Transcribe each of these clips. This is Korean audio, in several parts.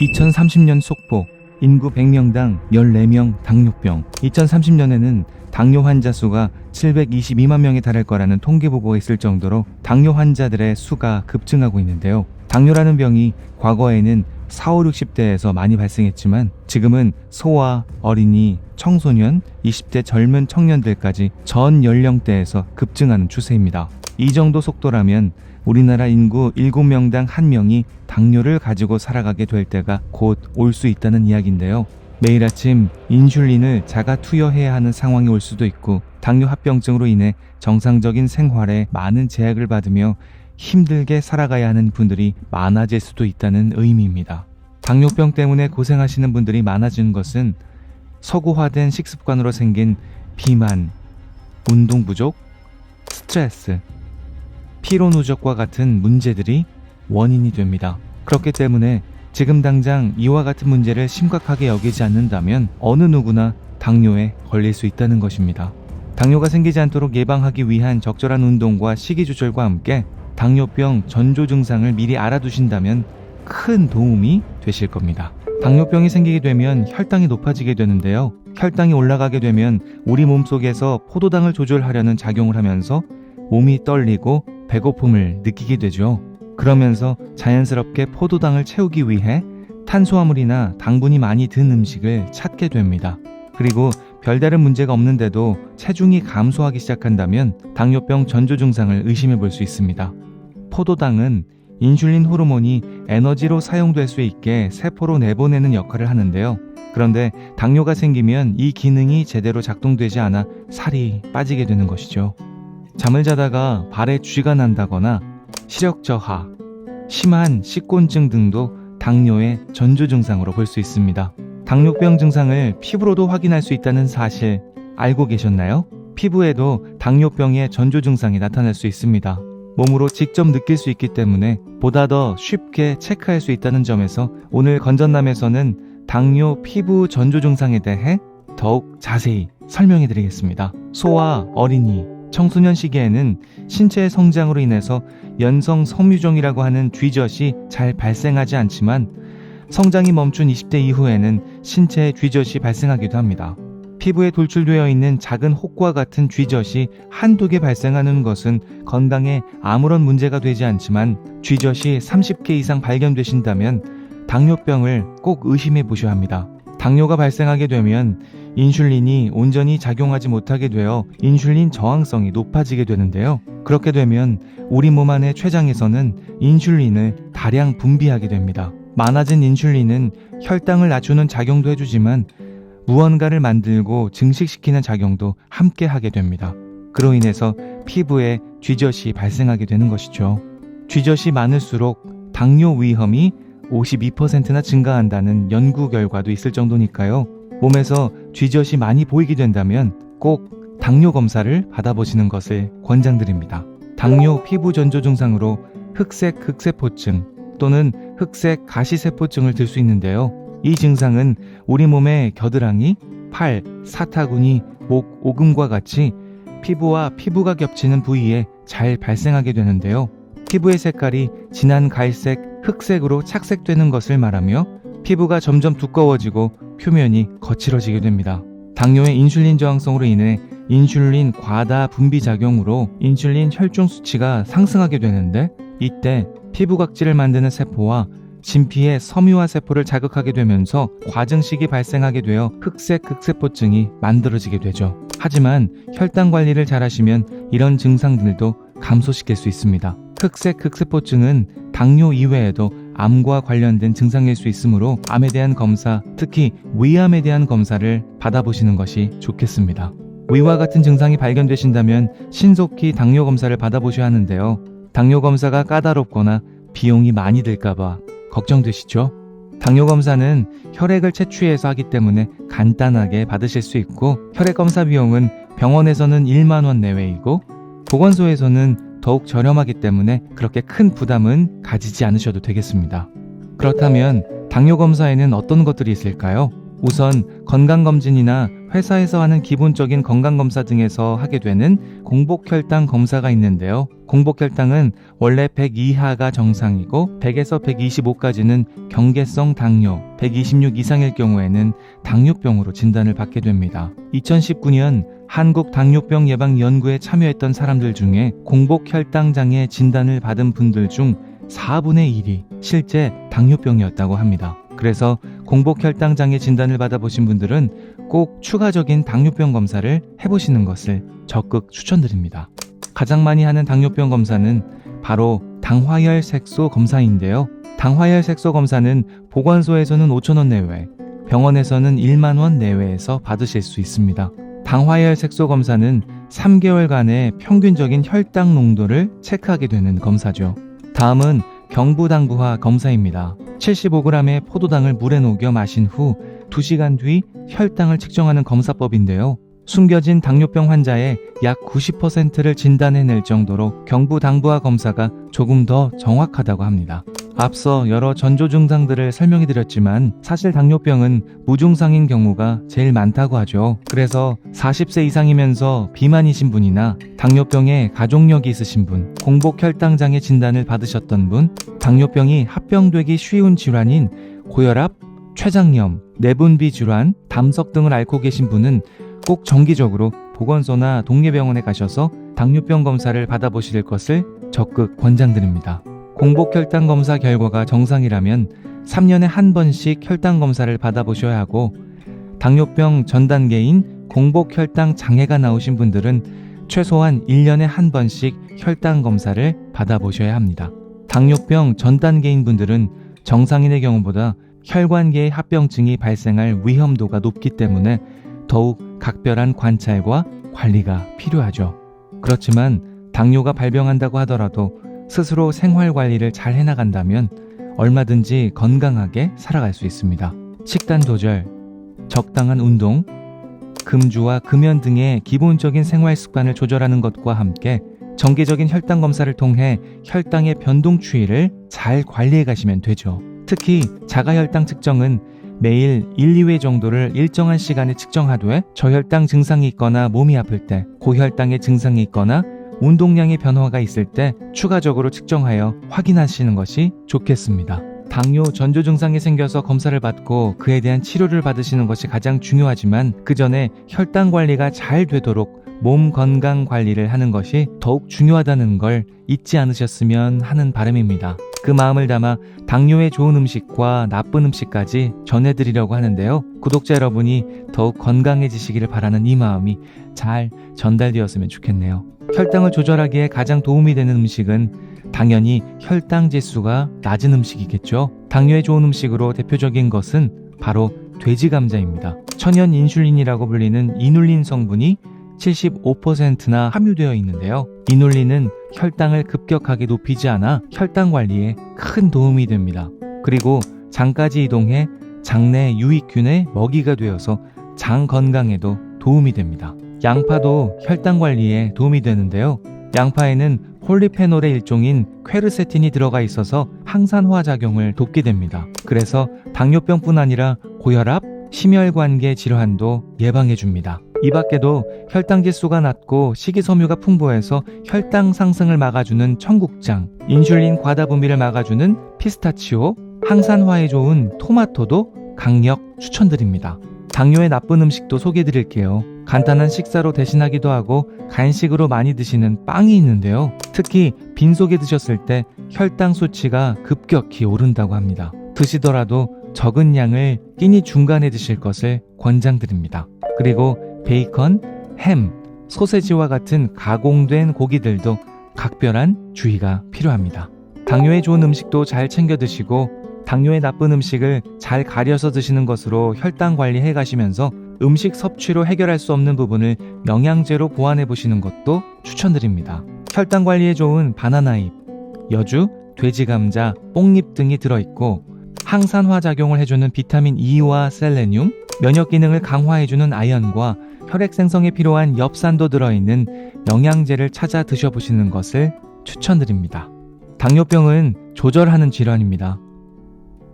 2030년 속보 인구 100명당 14명 당뇨병 2030년에는 당뇨 환자 수가 722만 명에 달할 거라는 통계 보고가 있을 정도로 당뇨 환자들의 수가 급증하고 있는데요. 당뇨라는 병이 과거에는 4, 5, 60대에서 많이 발생했지만 지금은 소아, 어린이, 청소년, 20대 젊은 청년들까지 전 연령대에서 급증하는 추세입니다. 이 정도 속도라면 우리나라 인구 7명당 1명이 당뇨를 가지고 살아가게 될 때가 곧 올 수 있다는 이야기인데요. 매일 아침 인슐린을 자가 투여해야 하는 상황이 올 수도 있고 당뇨 합병증으로 인해 정상적인 생활에 많은 제약을 받으며 힘들게 살아가야 하는 분들이 많아질 수도 있다는 의미입니다. 당뇨병 때문에 고생하시는 분들이 많아지는 것은 서구화된 식습관으로 생긴 비만, 운동 부족, 스트레스, 피로 누적과 같은 문제들이 원인이 됩니다. 그렇기 때문에 지금 당장 이와 같은 문제를 심각하게 여기지 않는다면 어느 누구나 당뇨에 걸릴 수 있다는 것입니다. 당뇨가 생기지 않도록 예방하기 위한 적절한 운동과 식이 조절과 함께 당뇨병 전조 증상을 미리 알아두신다면 큰 도움이 되실 겁니다. 당뇨병이 생기게 되면 혈당이 높아지게 되는데요. 혈당이 올라가게 되면 우리 몸 속에서 포도당을 조절하려는 작용을 하면서 몸이 떨리고 배고픔을 느끼게 되죠. 그러면서 자연스럽게 포도당을 채우기 위해 탄수화물이나 당분이 많이 든 음식을 찾게 됩니다. 그리고 별다른 문제가 없는데도 체중이 감소하기 시작한다면 당뇨병 전조 증상을 의심해 볼 수 있습니다. 포도당은 인슐린 호르몬이 에너지로 사용될 수 있게 세포로 내보내는 역할을 하는데요. 그런데 당뇨가 생기면 이 기능이 제대로 작동되지 않아 살이 빠지게 되는 것이죠. 잠을 자다가 발에 쥐가 난다거나 시력 저하, 심한 식곤증 등도 당뇨의 전조 증상으로 볼 수 있습니다. 당뇨병 증상을 피부로도 확인할 수 있다는 사실 알고 계셨나요? 피부에도 당뇨병의 전조 증상이 나타날 수 있습니다. 몸으로 직접 느낄 수 있기 때문에 보다 더 쉽게 체크할 수 있다는 점에서 오늘 건전남에서는 당뇨 피부 전조 증상에 대해 더욱 자세히 설명해 드리겠습니다. 소아, 어린이, 청소년 시기에는 신체의 성장으로 인해서 연성 섬유종이라고 하는 쥐젖이 잘 발생하지 않지만 성장이 멈춘 20대 이후에는 신체의 쥐젖이 발생하기도 합니다. 피부에 돌출되어 있는 작은 혹과 같은 쥐젖이 한두 개 발생하는 것은 건강에 아무런 문제가 되지 않지만 쥐젖이 30개 이상 발견되신다면 당뇨병을 꼭 의심해 보셔야 합니다. 당뇨가 발생하게 되면 인슐린이 온전히 작용하지 못하게 되어 인슐린 저항성이 높아지게 되는데요. 그렇게 되면 우리 몸 안의 췌장에서는 인슐린을 다량 분비하게 됩니다. 많아진 인슐린은 혈당을 낮추는 작용도 해주지만 무언가를 만들고 증식시키는 작용도 함께 하게 됩니다. 그로 인해서 피부에 쥐젖이 발생하게 되는 것이죠. 쥐젖이 많을수록 당뇨 위험이 52%나 증가한다는 연구 결과도 있을 정도니까요. 몸에서 쥐젖이 많이 보이게 된다면 꼭 당뇨 검사를 받아보시는 것을 권장드립니다. 당뇨 피부 전조 증상으로 흑색 극세포증 또는 흑색 가시세포증을 들 수 있는데요. 이 증상은 우리 몸의 겨드랑이, 팔, 사타구니, 목, 오금과 같이 피부와 피부가 겹치는 부위에 잘 발생하게 되는데요. 피부의 색깔이 진한 갈색, 흑색으로 착색되는 것을 말하며 피부가 점점 두꺼워지고 표면이 거칠어지게 됩니다. 당뇨의 인슐린 저항성으로 인해 인슐린 과다 분비 작용으로 인슐린 혈중 수치가 상승하게 되는데 이때 피부각질을 만드는 세포와 진피의 섬유화 세포를 자극하게 되면서 과증식이 발생하게 되어 흑색 극세포증이 만들어지게 되죠. 하지만 혈당 관리를 잘 하시면 이런 증상들도 감소시킬 수 있습니다. 흑색 극세포증은 당뇨 이외에도 암과 관련된 증상일 수 있으므로 암에 대한 검사, 특히 위암에 대한 검사를 받아보시는 것이 좋겠습니다. 위와 같은 증상이 발견되신다면 신속히 당뇨 검사를 받아보셔야 하는데요. 당뇨 검사가 까다롭거나 비용이 많이 들까봐 걱정되시죠? 당뇨 검사는 혈액을 채취해서 하기 때문에 간단하게 받으실 수 있고 혈액 검사 비용은 병원에서는 1만 원 내외이고 보건소에서는 더욱 저렴하기 때문에 그렇게 큰 부담은 가지지 않으셔도 되겠습니다. 그렇다면 당뇨 검사에는 어떤 것들이 있을까요? 우선 건강검진이나 회사에서 하는 기본적인 건강검사 등에서 하게 되는 공복혈당 검사가 있는데요. 공복혈당은 원래 100 이하가 정상이고 100에서 125까지는 경계성 당뇨, 126 이상일 경우에는 당뇨병으로 진단을 받게 됩니다. 2019년 한국 당뇨병 예방 연구에 참여했던 사람들 중에 공복혈당 장애 진단을 받은 분들 중 4분의 1이 실제 당뇨병이었다고 합니다. 그래서 공복혈당 장애 진단을 받아보신 분들은 꼭 추가적인 당뇨병 검사를 해보시는 것을 적극 추천드립니다. 가장 많이 하는 당뇨병 검사는 바로 당화혈 색소 검사인데요. 당화혈 색소 검사는 보건소에서는 5,000원 내외, 병원에서는 1만 원 내외에서 받으실 수 있습니다. 당화혈 색소 검사는 3개월간의 평균적인 혈당 농도를 체크하게 되는 검사죠. 다음은 경부당부화 검사입니다. 75g의 포도당을 물에 녹여 마신 후 2시간 뒤 혈당을 측정하는 검사법인데요. 숨겨진 당뇨병 환자의 약 90%를 진단해낼 정도로 경부당부화 검사가 조금 더 정확하다고 합니다. 앞서 여러 전조 증상들을 설명해 드렸지만 사실 당뇨병은 무증상인 경우가 제일 많다고 하죠. 그래서 40세 이상이면서 비만이신 분이나 당뇨병에 가족력이 있으신 분, 공복 혈당 장애 진단을 받으셨던 분, 당뇨병이 합병되기 쉬운 질환인 고혈압, 췌장염, 내분비 질환, 담석 등을 앓고 계신 분은 꼭 정기적으로 보건소나 동네병원에 가셔서 당뇨병 검사를 받아보실 것을 적극 권장드립니다. 공복 혈당 검사 결과가 정상이라면 3년에 한 번씩 혈당 검사를 받아보셔야 하고 당뇨병 전 단계인 공복 혈당 장애가 나오신 분들은 최소한 1년에 한 번씩 혈당 검사를 받아보셔야 합니다. 당뇨병 전 단계인 분들은 정상인의 경우보다 혈관계의 합병증이 발생할 위험도가 높기 때문에 더욱 각별한 관찰과 관리가 필요하죠. 그렇지만 당뇨가 발병한다고 하더라도 스스로 생활 관리를 잘 해나간다면 얼마든지 건강하게 살아갈 수 있습니다. 식단 조절, 적당한 운동, 금주와 금연 등의 기본적인 생활 습관을 조절하는 것과 함께 정기적인 혈당 검사를 통해 혈당의 변동 추이를 잘 관리해 가시면 되죠. 특히 자가혈당 측정은 매일 1, 2회 정도를 일정한 시간에 측정하되 저혈당 증상이 있거나 몸이 아플 때, 고혈당의 증상이 있거나 운동량의 변화가 있을 때 추가적으로 측정하여 확인하시는 것이 좋겠습니다. 당뇨 전조 증상이 생겨서 검사를 받고 그에 대한 치료를 받으시는 것이 가장 중요하지만 그 전에 혈당 관리가 잘 되도록 몸 건강 관리를 하는 것이 더욱 중요하다는 걸 잊지 않으셨으면 하는 바람입니다. 그 마음을 담아 당뇨에 좋은 음식과 나쁜 음식까지 전해드리려고 하는데요. 구독자 여러분이 더욱 건강해지시기를 바라는 이 마음이 잘 전달되었으면 좋겠네요. 혈당을 조절하기에 가장 도움이 되는 음식은 당연히 혈당 지수가 낮은 음식이겠죠. 당뇨에 좋은 음식으로 대표적인 것은 바로 돼지 감자입니다. 천연 인슐린이라고 불리는 이눌린 성분이 75%나 함유되어 있는데요. 이눌린은 혈당을 급격하게 높이지 않아 혈당 관리에 큰 도움이 됩니다. 그리고 장까지 이동해 장내 유익균의 먹이가 되어서 장 건강에도 도움이 됩니다. 양파도 혈당 관리에 도움이 되는데요. 양파에는 폴리페놀의 일종인 퀘르세틴이 들어가 있어서 항산화 작용을 돕게 됩니다. 그래서 당뇨병뿐 아니라 고혈압, 심혈관계 질환도 예방해 줍니다. 이 밖에도 혈당 지수가 낮고 식이섬유가 풍부해서 혈당 상승을 막아주는 청국장, 인슐린 과다 분비를 막아주는 피스타치오, 항산화에 좋은 토마토도 강력 추천드립니다. 당뇨에 나쁜 음식도 소개해 드릴게요. 간단한 식사로 대신하기도 하고 간식으로 많이 드시는 빵이 있는데요. 특히 빈속에 드셨을 때 혈당 수치가 급격히 오른다고 합니다. 드시더라도 적은 양을 끼니 중간에 드실 것을 권장드립니다. 그리고 베이컨, 햄, 소세지와 같은 가공된 고기들도 각별한 주의가 필요합니다. 당뇨에 좋은 음식도 잘 챙겨 드시고 당뇨에 나쁜 음식을 잘 가려서 드시는 것으로 혈당 관리해 가시면서 음식 섭취로 해결할 수 없는 부분을 영양제로 보완해 보시는 것도 추천드립니다. 혈당 관리에 좋은 바나나잎, 여주, 돼지 감자, 뽕잎 등이 들어있고 항산화 작용을 해주는 비타민 E와 셀레늄, 면역 기능을 강화해주는 아연과 혈액 생성에 필요한 엽산도 들어있는 영양제를 찾아 드셔보시는 것을 추천드립니다. 당뇨병은 조절하는 질환입니다.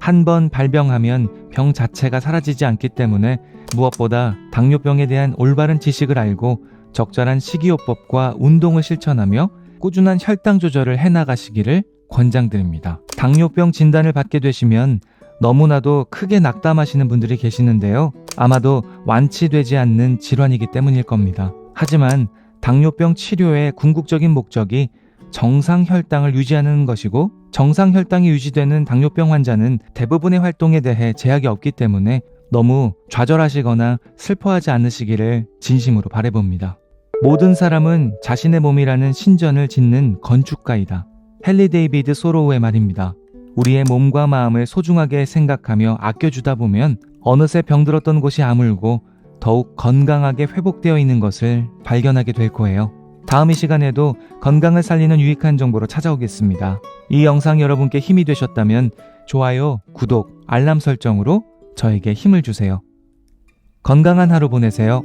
한 번 발병하면 병 자체가 사라지지 않기 때문에 무엇보다 당뇨병에 대한 올바른 지식을 알고 적절한 식이요법과 운동을 실천하며 꾸준한 혈당 조절을 해나가시기를 권장드립니다. 당뇨병 진단을 받게 되시면 너무나도 크게 낙담하시는 분들이 계시는데요. 아마도 완치되지 않는 질환이기 때문일 겁니다. 하지만 당뇨병 치료의 궁극적인 목적이 정상 혈당을 유지하는 것이고 정상 혈당이 유지되는 당뇨병 환자는 대부분의 활동에 대해 제약이 없기 때문에 너무 좌절하시거나 슬퍼하지 않으시기를 진심으로 바래봅니다. 모든 사람은 자신의 몸이라는 신전을 짓는 건축가이다. 헨리 데이비드 소로우의 말입니다. 우리의 몸과 마음을 소중하게 생각하며 아껴주다 보면 어느새 병들었던 곳이 아물고 더욱 건강하게 회복되어 있는 것을 발견하게 될 거예요. 다음 이 시간에도 건강을 살리는 유익한 정보로 찾아오겠습니다. 이 영상 여러분께 힘이 되셨다면 좋아요, 구독, 알람 설정으로 저에게 힘을 주세요. 건강한 하루 보내세요.